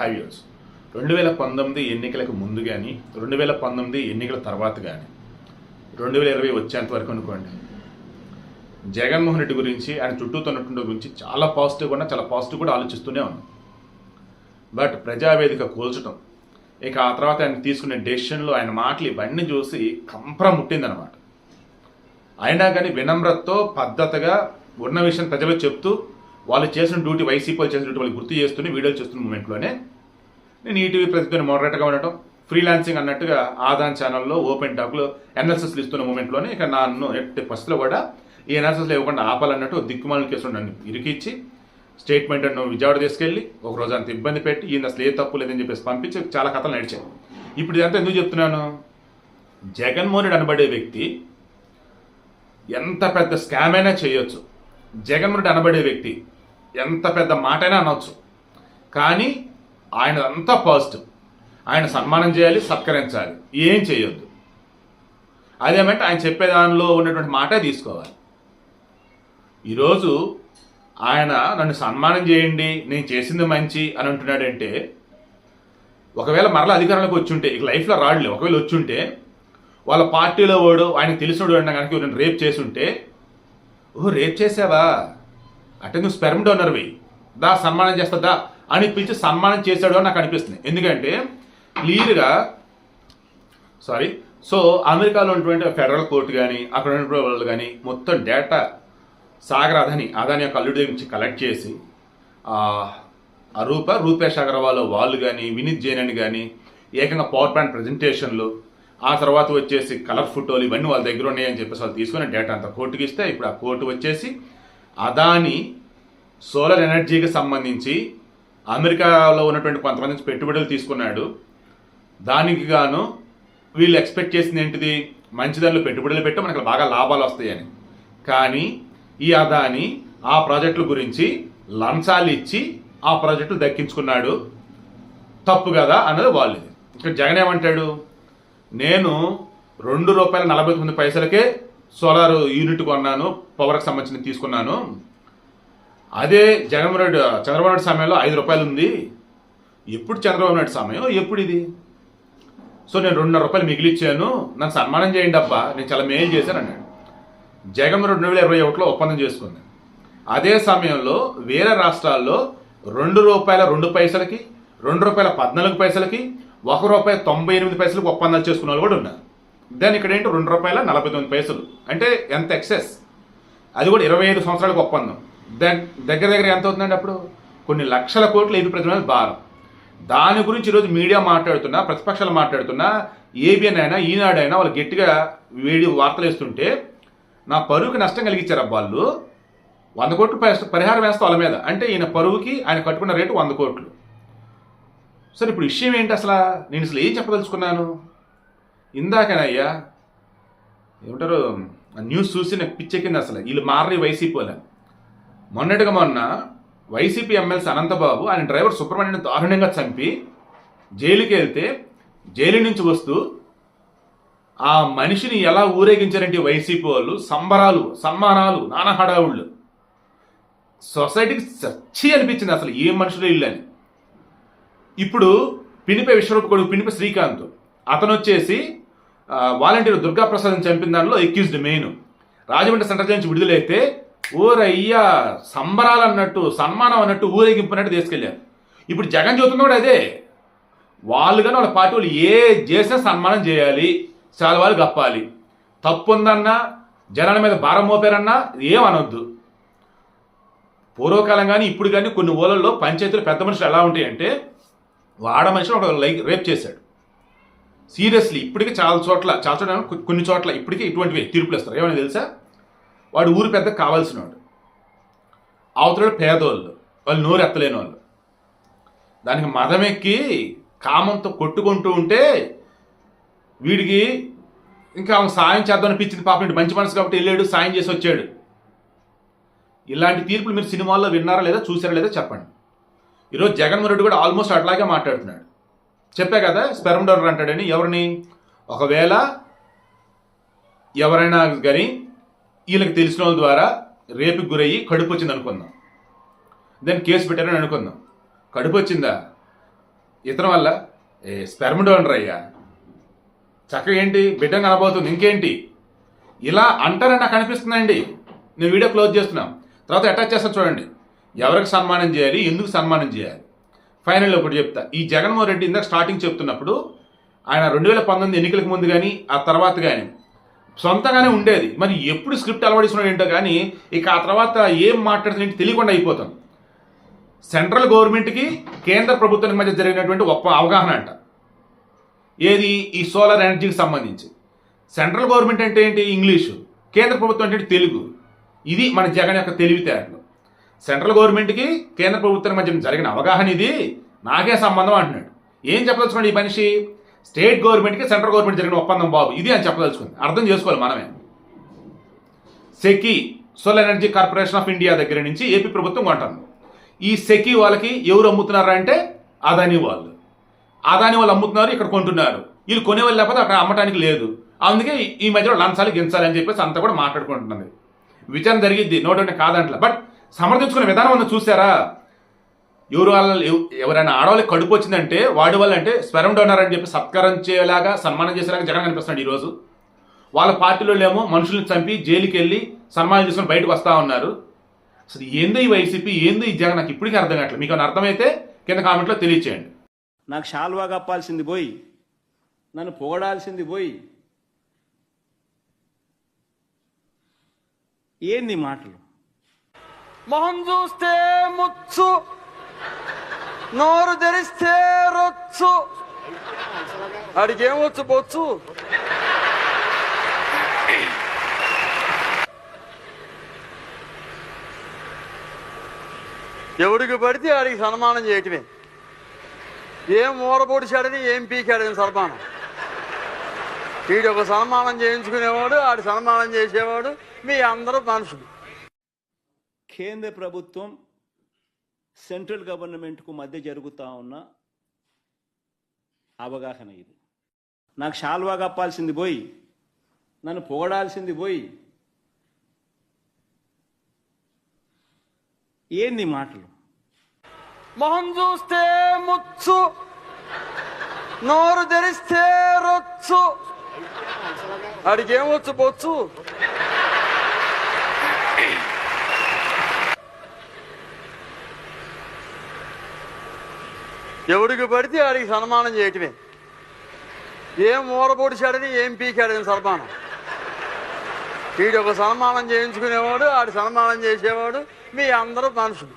Hi views రెండు వేల పంతొమ్మిది ఎన్నికలకు ముందు కానీ రెండు వేల పంతొమ్మిది ఎన్నికల తర్వాత కానీ రెండు వేల ఇరవై వచ్చేంత వరకు అనుకోండి. జగన్మోహన్ రెడ్డి గురించి ఆయన చుట్టూ ఉన్నటువంటి గురించి చాలా పాజిటివ్ కూడా చాలా పాజిటివ్ కూడా ఆలోచిస్తూనే ఉన్నాం. బట్ ప్రజావేదిక కూల్చడం ఇక ఆ తర్వాత ఆయన తీసుకునే డెసిషన్లు ఆయన మాటలు ఇవన్నీ చూసి కంపరం ముట్టిందనమాట. అయినా కానీ వినమ్రతతో పద్ధతిగా ఉన్న విషయం ప్రజలకు చెప్తూ వాళ్ళు చేసిన డ్యూటీ వైసీపీ వాళ్ళు చేసిన డ్యూటీ వాళ్ళు గుర్తు చేస్తూనే వీడియోలు చేస్తున్న మూమెంట్లోనే నేను ఈటీవీ ప్రతిదిన మోడరేట్గా ఉండటం ఫ్రీలాన్సింగ్ అన్నట్టుగా ఆదాన్ ఛానల్లో ఓపెన్ టాక్లో ఎనాలిసిస్లు ఇస్తున్న మూమెంట్లోనే ఇక నన్ను ఎట్టి పరిస్థితిలో కూడా ఈ ఎనాలిసిస్లో ఇవ్వకుండా ఆపాలన్నట్టు ఓ కేసులు నన్ను ఇరికిచ్చి స్టేట్మెంట్ నన్ను విజయవాడ తీసుకెళ్ళి ఒక రోజు అంత ఇబ్బంది పెట్టి ఈయన అసలు ఏ తప్పు లేదని చెప్పేసి పంపించి చాలా కథలు నడిచాయి. ఇప్పుడు ఇదంతా ఎందుకు చెప్తున్నాను? జగన్మోహన్ రెడ్డి అనబడే వ్యక్తి ఎంత పెద్ద స్కామ్ అయినా చేయొచ్చు. జగన్మోహన్ రెడ్డి అనబడే వ్యక్తి ఎంత పెద్ద మాట అయినా అనవచ్చు కానీ ఆయన అంతా పాజిటివ్. ఆయన సన్మానం చేయాలి సత్కరించాలి. ఏం చేయొద్దు. అదేమంటే ఆయన చెప్పే దానిలో ఉన్నటువంటి మాటే తీసుకోవాలి. ఈరోజు ఆయన నన్ను సన్మానం చేయండి నేను చేసింది మంచి అని అంటున్నాడంటే ఒకవేళ మరలా అధికారంలోకి వచ్చుంటే ఇక లైఫ్లో రాడులే. ఒకవేళ వచ్చుంటే వాళ్ళ పార్టీలో వాడు ఆయన తెలిసినోడు అన్న కనుక నేను చేసి ఉంటే ఓ రేప్ చేసావా? అంటే నువ్వు స్పెర్మ్ డోనర్వి దా సన్మానం చేస్తుందా అని పిలిచి సన్మానం చేశాడు అని నాకు అనిపిస్తుంది. ఎందుకంటే క్లియర్గా సారీ సో అమెరికాలో ఉన్నటువంటి ఫెడరల్ కోర్టు కానీ అక్కడ ఉన్నటువంటి వాళ్ళు కానీ మొత్తం డేటా సాగర్ అదని అదాని యొక్క అల్లుడి నుంచి కలెక్ట్ చేసి ఆ, అరూప రూపేష్ అగర్వాల్ వాళ్ళు కానీ వినీత్ జైన్ అని కానీ ఏకంగా పవర్ పాయింట్ ప్రజెంటేషన్లు ఆ తర్వాత వచ్చేసి కలర్ ఫోటోలు ఇవన్నీ వాళ్ళ దగ్గర ఉన్నాయని చెప్పేసి వాళ్ళు తీసుకుని డేటా అంతా కోర్టుకి ఇస్తే ఇప్పుడు ఆ కోర్టు వచ్చేసి అదాని సోలార్ ఎనర్జీకి సంబంధించి అమెరికాలో ఉన్నటువంటి కొంతమంది పెట్టుబడులు తీసుకున్నాడు. దానికి గాను వీళ్ళు ఎక్స్పెక్ట్ చేసింది ఏంటిది? మంచి దానిలో పెట్టుబడులు పెట్టి మనకు బాగా లాభాలు వస్తాయని. కానీ ఈ అదాని ఆ ప్రాజెక్టుల గురించి లంచాలు ఇచ్చి ఆ ప్రాజెక్టులు దక్కించుకున్నాడు. తప్పు కదా అన్నది వాళ్ళది. ఇక్కడ జగన్ ఏమంటాడు? నేను రెండు రూపాయల నలభై తొమ్మిది పైసలకే సోలార్ యూనిట్ కొన్నాను పవర్కి సంబంధించిన తీసుకున్నాను. అదే జగన్మోహన్ రెడ్డి చంద్రబాబు నాయుడు సమయంలో ఐదు రూపాయలు ఉంది. ఎప్పుడు చంద్రబాబు నాయుడు సమయం? ఎప్పుడు ఇది? సో నేను రెండున్నర రూపాయలు మిగిలిచ్చాను. నన్ను సన్మానం చేయండి అబ్బా. నేను చాలా మేలు చేశాను అన్నాడు. జగన్ రెండు వేల ఇరవై ఒకటిలో ఒప్పందం చేసుకుంది. అదే సమయంలో వేరే రాష్ట్రాల్లో రెండు రూపాయల రెండు పైసలకి రెండు రూపాయల పద్నాలుగు పైసలకి ఒక రూపాయి తొంభై ఎనిమిది పైసలకు ఒప్పందాలు చేసుకున్న వాళ్ళు కూడా ఉన్నారు. దాని ఇక్కడ ఏంటి? రెండు రూపాయల నలభై తొమ్మిది పైసలు. అంటే ఎంత ఎక్సెస్ అది కూడా ఇరవై ఐదు సంవత్సరాలకు ఒప్పందం. దగ్గర దగ్గర ఎంత అవుతుందండి అప్పుడు? కొన్ని లక్షల కోట్ల ఏపీ ప్రజల మీద భారం. దాని గురించి ఈరోజు మీడియా మాట్లాడుతున్నా ప్రతిపక్షాలు మాట్లాడుతున్నా ఏబిఎన్ అయినా ఈనాడైనా వాళ్ళు గట్టిగా వీడియో వార్తలు వేస్తుంటే నా పరువుకి నష్టం కలిగించారు వాళ్ళు వంద కోట్లు పరిహారం వేస్తా వాళ్ళ మీద. అంటే ఈయన పరువుకి ఆయన కట్టుకున్న రేటు వంద కోట్లు. సరే ఇప్పుడు విషయం ఏంటి అసలు? నేను అసలు ఏం చెప్పదలుచుకున్నాను? ఇందాకనయ్యా ఏమంటారు ఆ న్యూస్ చూసి నాకు పిచ్చెక్కింది అసలు. వీళ్ళు మారని వైసీపీ వాళ్ళని మొన్నటిగా మొన్న వైసీపీ ఎమ్మెల్సీ అనంతబాబు ఆయన డ్రైవర్ సుబ్రహ్మణ్యం దారుణంగా చంపి జైలుకి వెళ్తే జైలు నుంచి వస్తూ ఆ మనిషిని ఎలా ఊరేగించారంటే వైసీపీ వాళ్ళు? సంబరాలు సమ్మానాలు నానా హడావుళ్ళు. సొసైటీకి చచ్చి అనిపించింది అసలు. ఏ మనుషులు ఇల్లు ఇప్పుడు పినిపే విశ్వరూప కొడుకు పినిపే శ్రీకాంత్. అతను వచ్చేసి వాలంటీర్ దుర్గా ప్రసాద్ చంపిన దానిలో ఎక్యూజ్డ్ మెయిన్ రాజమండ్రి సెంటర్ నుంచి విడుదలైతే ఊరయ్యా సంబరాలు అన్నట్టు సన్మానం అన్నట్టు ఊరేగింపు అన్నట్టు తీసుకెళ్ళారు ఇప్పుడు జగన్ చూస్తుంది కూడా అదే. వాళ్ళు కానీ వాళ్ళ పార్టీ వాళ్ళు ఏ చేసినా సన్మానం చేయాలి చాలా వాళ్ళు గప్పాలి తప్పు ఉందన్నా జనాల మీద భారం మోపారన్నా ఏం అనొద్దు. పూర్వకాలం కానీ ఇప్పుడు కానీ కొన్ని ఊళ్ళల్లో పంచాయతీలు పెద్ద మనుషులు ఎలా ఉంటాయంటే వాడ మనిషిని ఒక లైక్ రేప్ చేశాడు. సీరియస్లీ ఇప్పటికే చాలా చోట్ల చాలా చోట్ల కొన్ని చోట్ల ఇప్పటికే ఇటువంటివి తీర్పులు ఇస్తారు. ఏమైనా తెలుసా? వాడు ఊరు పెద్ద కావాల్సినవాడు అవతల పేదోళ్ళు. వాళ్ళు నోరు ఎత్తలేని వాళ్ళు దానికి మదమెక్కి కామంతో కొట్టుకుంటూ ఉంటే వీడికి ఇంకా ఆమె సాయం చేద్దాం అనిపించింది పాపం మంచి మనసు కాబట్టి వెళ్ళాడు సాయం చేసి వచ్చాడు. ఇలాంటి తీర్పులు మీరు సినిమాల్లో విన్నారా లేదా చూసారా లేదా చెప్పండి. ఈరోజు జగన్మోహన్ రెడ్డి కూడా ఆల్మోస్ట్ అట్లాగే మాట్లాడుతున్నాడు. చెప్పా కదా స్పెర్మ్ డోనర్ అంటాడని ఎవరిని? ఒకవేళ ఎవరైనా కానీ వీళ్ళకి తెలిసిన వాళ్ళ ద్వారా రేపుకి గురయ్యి కడుపు వచ్చింది అనుకుందాం. దాన్ని కేసు పెట్టారని అనుకుందాం. కడుపు వచ్చిందా? ఇతని వల్ల? ఏ స్పెర్మ్ డోనర్ అయ్యా. చక్కగా ఏంటి? బిడ్డ కనబోతుంది ఇంకేంటి? ఇలా అంటారని నాకు అనిపిస్తుందండి. నేను వీడియో క్లోజ్ చేస్తున్నాం. తర్వాత అటాచ్ చేస్తాను చూడండి. ఎవరికి సన్మానం చేయాలి? ఎందుకు సన్మానం చేయాలి? ఫైనల్ ఒకటి చెప్తా. ఈ జగన్మోహన్ రెడ్డి ఇందాక స్టార్టింగ్ చెప్తున్నప్పుడు ఆయన రెండు వేల పంతొమ్మిది ఎన్నికలకు ముందు కానీ ఆ తర్వాత కానీ సొంతంగానే ఉండేది. మరి ఎప్పుడు స్క్రిప్ట్ అలవడిస్తున్నాడు ఏంటో కానీ ఇక ఆ తర్వాత ఏం మాట్లాడుతుంటే తెలియకుండా అయిపోతాం సెంట్రల్ గవర్నమెంట్కి కేంద్ర ప్రభుత్వానికి మధ్య జరిగినటువంటి ఒప్ప అవగాహన అంట. ఏది? ఈ సోలార్ ఎనర్జీకి సంబంధించి. సెంట్రల్ గవర్నమెంట్ అంటే ఏంటి? ఇంగ్లీషు. కేంద్ర ప్రభుత్వం అంటే తెలుగు. ఇది మన జగన్ యొక్క తెలివితేటలు. సెంట్రల్ గవర్నమెంట్కి కేంద్ర ప్రభుత్వం మధ్య జరిగిన అవగాహన ఇది. నాకే సంబంధం అంటున్నాడు. ఏం చెప్పదలుచుకున్నాడు ఈ మనిషి? స్టేట్ గవర్నమెంట్కి సెంట్రల్ గవర్నమెంట్ జరిగిన ఒప్పందం బాబు. ఇది అని చెప్పదలుచుకుంది. అర్థం చేసుకోవాలి మనమే. SECI solar energy corporation of India దగ్గర నుంచి ఏపీ ప్రభుత్వం కొంటుంది. ఈ సెకీ వాళ్ళకి ఎవరు అమ్ముతున్నారా అంటే అదాని వాళ్ళు. అదాని వాళ్ళు అమ్ముతున్నారు ఇక్కడ కొంటున్నారు. వీళ్ళు కొనేవాళ్ళు లేకపోతే అక్కడ అమ్మటానికి లేదు. అందుకే ఈ మధ్యలో లంచాలు గించాలి అని చెప్పేసి అంతా కూడా మాట్లాడుకుంటున్నది. విచారణ జరిగిద్ది నోటి కాదంట్ల. బట్ సమర్థించుకునే విధానం అన్న చూసారా? ఎవరు వాళ్ళ ఎవరైనా ఆడవాళ్ళకి కడుపు వచ్చిందంటే వాడి వల్ల అంటే స్వరం డోనర్ అని చెప్పి సత్కారం చేయలాగా సన్మానం చేసేలాగా జగన్ కనిపిస్తున్నాడు ఈరోజు. వాళ్ళ పార్టీలో ఏమో మనుషుల్ని చంపి జైలుకి వెళ్ళి సన్మానం చేసుకుని బయటకు వస్తా ఉన్నారు. అసలు ఏందో ఈ వైసీపీ ఏందో ఈ జగన్ నాకు ఇప్పటికీ అర్థం కావట్లేదు. మీకు అర్థమైతే కింద కామెంట్లో తెలియచేయండి. నాకు షాల్వా కప్పాల్సింది పోయి నన్ను పొగడాల్సింది పోయి ఏంది మాటలు? మొహం చూస్తే ముచ్చు నోరు తెరిస్తే రొచ్చు. అడిగేమొచ్చు బొచ్చు? ఎవడికి పడితే ఆడికి సన్మానం చేయటమే. ఏం ఊరబొడిచాడని ఏం పీకాడని సన్మానం. వీడు ఒక సన్మానం చేయించుకునేవాడు ఆడి సన్మానం చేసేవాడు మీ అందరూ మనుషులు. కేంద్ర ప్రభుత్వం సెంట్రల్ గవర్నమెంట్కు మధ్య జరుగుతూ ఉన్న అవగాహన ఇది. నాకు షాల్వా కప్పాల్సింది పోయి నన్ను పొగడాల్సింది పోయి. ఏంది మాటలు? మొహం చూస్తే ముచ్చు నోరు తెరిస్తే రొచ్చు. అడిగేమొచ్చు పోచ్చు? ఎవడికి పడితే ఆడికి సన్మానం చేయటమే. ఏం ఊరబొడిచాడని ఏం పీకాడని సన్మానం. వీడు ఒక సన్మానం చేయించుకునేవాడు ఆడి సన్మానం చేసేవాడు మీ అందరూ మనుషులు.